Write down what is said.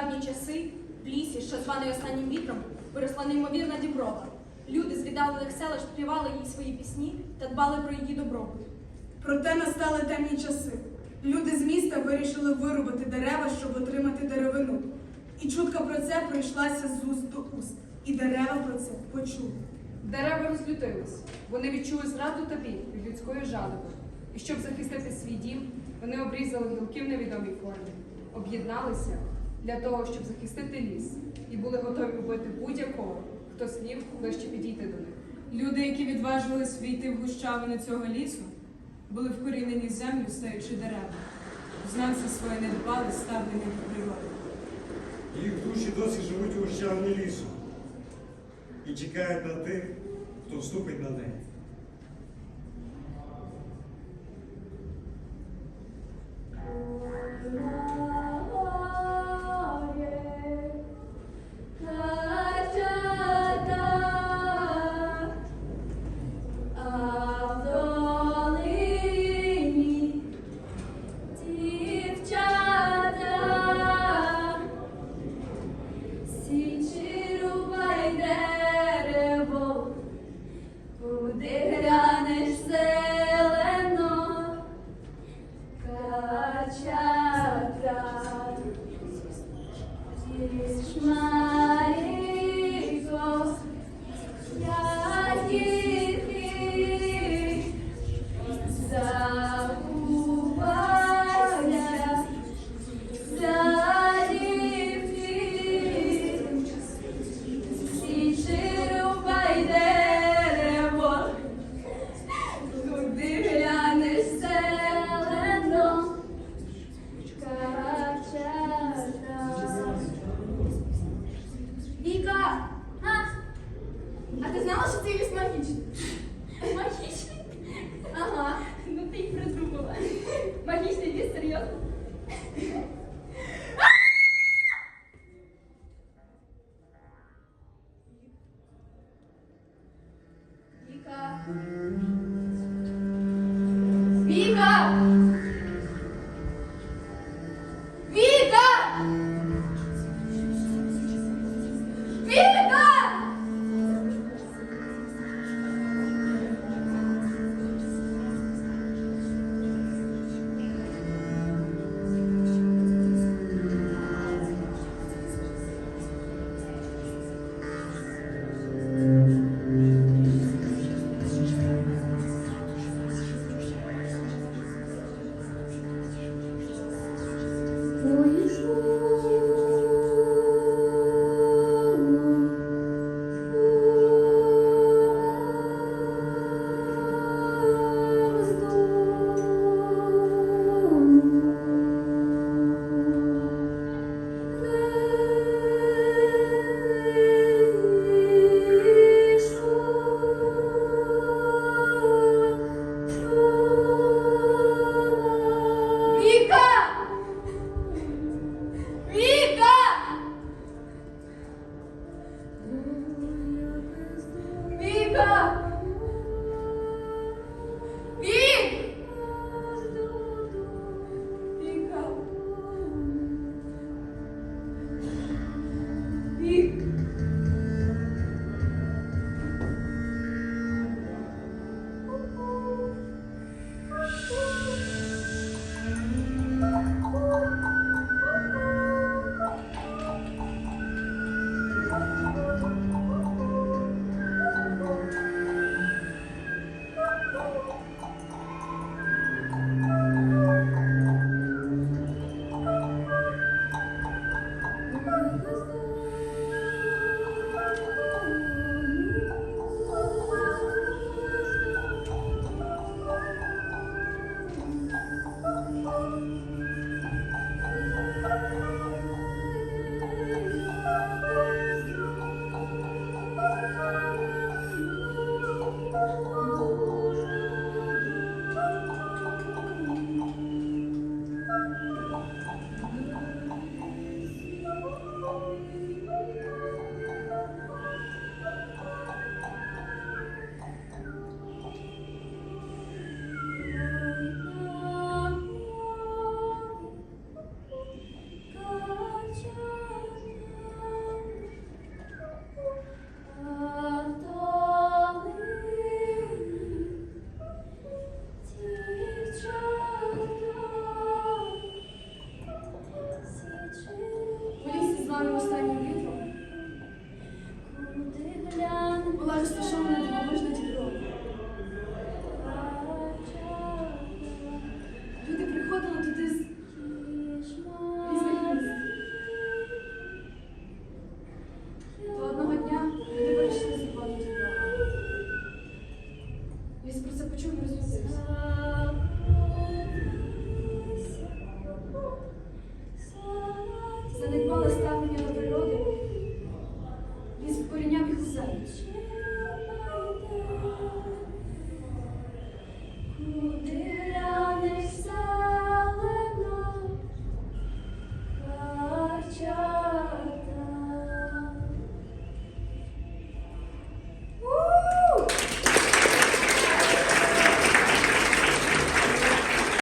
давні часи в лісі, що званий останнім вітром, виросла неймовірна діброва. Люди з віддалених селищ співали їй свої пісні та дбали про її добробут. Проте настали темні часи. Люди з міста вирішили вирубати дерева, щоб отримати деревину. І чутка про це пройшлася з уст до уст. І дерева про це почули. Дерева розлютились. Вони відчули зраду та біль від людської жадоби. І щоб захистити свій дім, вони обрізали гілки в невідомій формі, об'єдналися для того, щоб захистити ліс, і були готові вбити будь-якого, хто смів ближче підійти до них. Люди, які відважувались війти в гущавину цього лісу, були вкорінені землю, стаючи дерева. Знавці своє не дбали ставлення до природи. Їх душі досі живуть у гущавні лісу і чекають на тих, хто вступить Kachatra Krishna а ти знала, що цей ліс магічний? Магічний? Ага, ну ти й придумала. Магічний ліс, серйозно? Віка! Віка! Віка!